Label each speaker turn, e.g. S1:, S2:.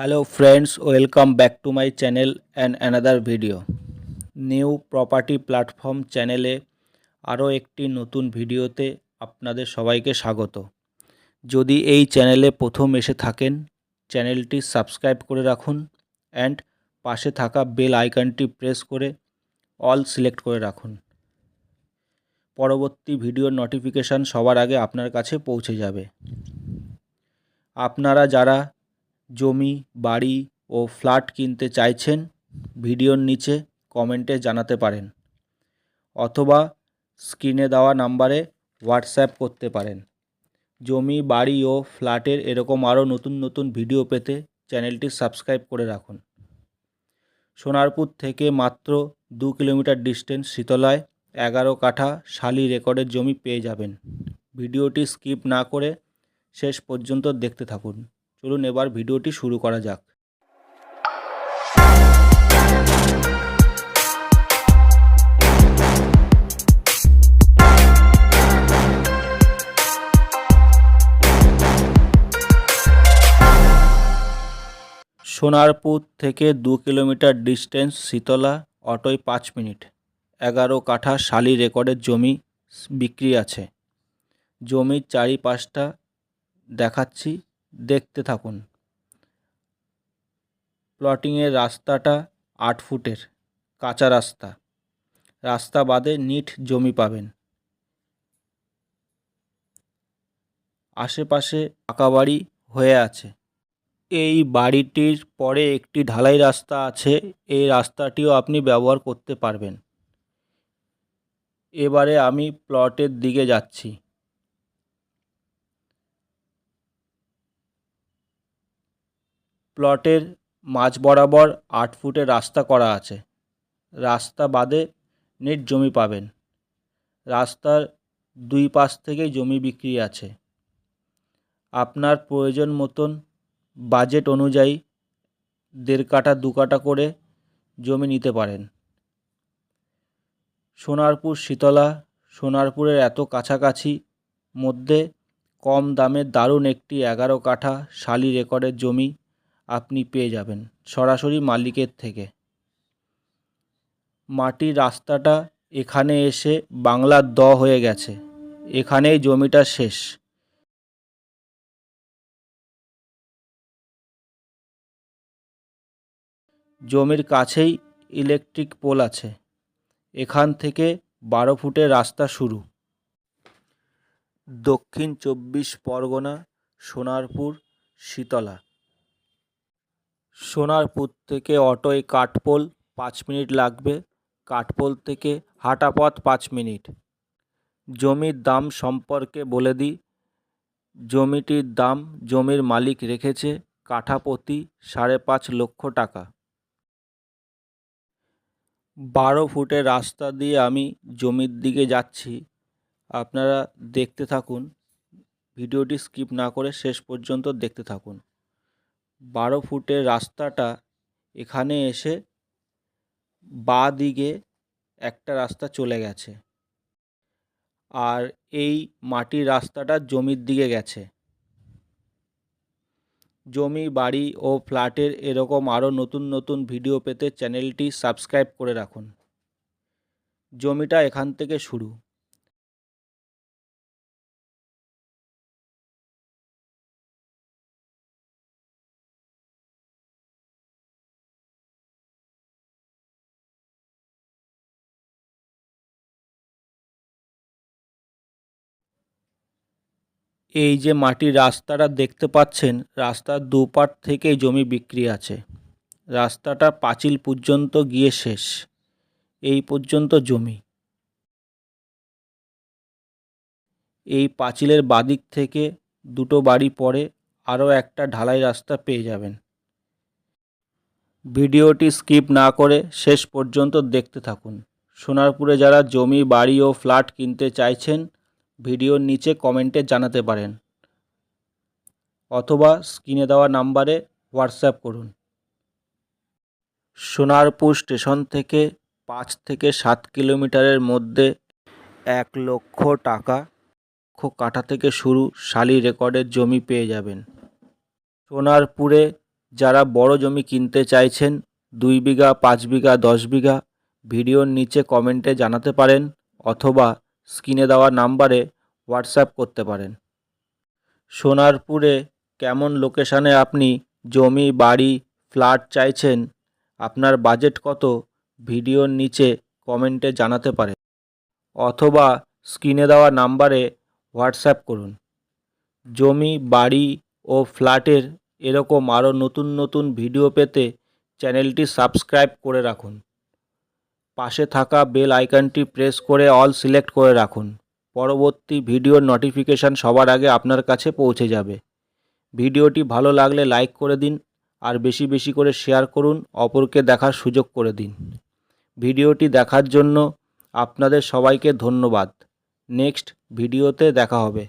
S1: hello friends, welcome back to my channel and another video. New property platform চ্যানেলে আরও একটি নতুন ভিডিওতে আপনাদের সবাইকে স্বাগত। যদি এই চ্যানেলে প্রথম এসে থাকেন চ্যানেলটি সাবস্ক্রাইব করে রাখুন অ্যান্ড পাশে থাকা বেল আইকনটি প্রেস করে অল সিলেক্ট করে রাখুন। পরবর্তী ভিডিওর নোটিফিকেশান সবার আগে আপনার কাছে পৌঁছে যাবে। আপনারা যারা জমি, বাড়ি ও ফ্ল্যাট কিনতে চাইছেন, ভিডিওর নিচে কমেন্টে জানাতে পারেন অথবা স্ক্রিনে দেওয়া নাম্বারে হোয়াটসঅ্যাপ করতে পারেন। জমি, বাড়ি ও ফ্ল্যাটের এরকম আরও নতুন নতুন ভিডিও পেতে চ্যানেলটি সাবস্ক্রাইব করে রাখুন। সোনারপুর থেকে মাত্র দু কিলোমিটার ডিস্টেন্স শীতলায় এগারো কাঠা শালি রেকর্ডের জমি পেয়ে যাবেন। ভিডিওটি স্কিপ না করে শেষ পর্যন্ত দেখতে থাকুন। চলুন এবার ভিডিওটি শুরু করা যাক। সোনারপুর থেকে দু কিলোমিটার ডিস্টেন্স শীতলা, অটোয় পাঁচ মিনিট। এগারো কাঠা শালি রেকর্ডের জমি বিক্রি আছে। জমির চারিপাশটা দেখাচ্ছি। দেখতে থাকুন। প্লটিংয়ের রাস্তাটা আট ফুটের, কাঁচা রাস্তা। রাস্তা বাদে নিট জমি পাবেন। আশেপাশে পাকা বাড়ি হয়ে আছে। এই বাড়িটির পরে একটি ঢালাই রাস্তা আছে, এই রাস্তাটিও আপনি ব্যবহার করতে পারবেন। এবারে আমি প্লটের দিকে যাচ্ছি। প্লটের মাঝ বরাবর আট ফুটের রাস্তা করা আছে। রাস্তা বাদে নেট জমি পাবেন। রাস্তার দুই পাশ থেকেই জমি বিক্রি আছে। আপনার প্রয়োজন মতন বাজেট অনুযায়ী দেড় কাঠা, দু কাঠা করে জমি নিতে পারেন। সোনারপুর, শীতলা, সোনারপুরের এত কাছাকাছি মধ্যে কম দামে দারুণ একটি এগারো কাঠা শালি রেকর্ডের জমি আপনি পেয়ে যাবেন সরাসরি মালিকের থেকে। মাটির রাস্তাটা এখানে এসে বাংলার দ হয়ে গেছে। এখানেই জমিটা শেষ। জমির কাছেই ইলেকট্রিক পোল আছে। এখান থেকে বারো ফুটের রাস্তা শুরু। দক্ষিণ চব্বিশ পরগনা, সোনারপুর, শীতলা। সোনারপুর থেকে অটোয় কাঠপোল পাঁচ মিনিট লাগবে। কাঠপোল থেকে হাঁটা পথ পাঁচ মিনিট। জমির দাম সম্পর্কে বলে দিই। জমিটির দাম জমির মালিক রেখেছে কাঠাপতি সাড়ে পাঁচ লক্ষ টাকা। বারো ফুটের রাস্তা দিয়ে আমি জমির দিকে যাচ্ছি। আপনারা দেখতে থাকুন। ভিডিওটি স্কিপ না করে শেষ পর্যন্ত দেখতে থাকুন। বারো ফুটের রাস্তাটা এখানে এসে বাঁ দিকে একটা রাস্তা চলে গেছে। আর এই মাটির রাস্তাটা জমির দিকে গেছে। জমি, বাড়ি ও ফ্ল্যাটের এরকম আরও নতুন নতুন ভিডিও পেতে চ্যানেলটি সাবস্ক্রাইব করে রাখুন। জমিটা এখান থেকে শুরু। এই যে মাটির রাস্তাটা দেখতে পাচ্ছেন, রাস্তার দুপার থেকেই জমি বিক্রি আছে। রাস্তাটা পাঁচিল পর্যন্ত গিয়ে শেষ। এই পর্যন্ত জমি। এই পাঁচিলের বাদিক থেকে দুটো বাড়ি পরে আরও একটা ঢালাই রাস্তা পেয়ে যাবেন। ভিডিওটি স্কিপ না করে শেষ পর্যন্ত দেখতে থাকুন। সোনারপুরে যারা জমি, বাড়ি ও ফ্ল্যাট কিনতে চাইছেন ভিডিওর নিচে কমেন্টে জানাতে পারেন অথবা স্ক্রিনে দেওয়া নাম্বারে হোয়াটসঅ্যাপ করুন। সোনারপুর স্টেশন থেকে পাঁচ থেকে সাত কিলোমিটারের মধ্যে এক লক্ষ টাকা কাঠা থেকে শুরু শালি রেকর্ডের জমি পেয়ে যাবেন। সোনারপুরে যারা বড় জমি কিনতে চাইছেন, দুই বিঘা, পাঁচ বিঘা, দশ বিঘা, ভিডিওর নিচে কমেন্টে জানাতে পারেন অথবা স্ক্রিনে দেওয়া নাম্বারে হোয়াটসঅ্যাপ করতে পারেন। সোনারপুরে কেমন লোকেশানে আপনি জমি, বাড়ি, ফ্ল্যাট চাইছেন? আপনার বাজেট কত? ভিডিওর নিচে কমেন্টে জানাতে পারেন। অথবা স্ক্রিনে দেওয়া নাম্বারে হোয়াটসঅ্যাপ করুন। জমি, বাড়ি ও ফ্ল্যাটের এরকম আরও নতুন নতুন ভিডিও পেতে চ্যানেলটি সাবস্ক্রাইব করে রাখুন। পাশে থাকা বেল আইকনটি প্রেস করে অল সিলেক্ট করে রাখুন। পরবর্তী ভিডিওর নোটিফিকেশান সবার আগে আপনার কাছে পৌঁছে যাবে। ভিডিওটি ভালো লাগলে লাইক করে দিন আর বেশি বেশি করে শেয়ার করুন, অপরকে দেখার সুযোগ করে দিন। ভিডিওটি দেখার জন্য আপনাদের সবাইকে ধন্যবাদ। নেক্সট ভিডিওতে দেখা হবে।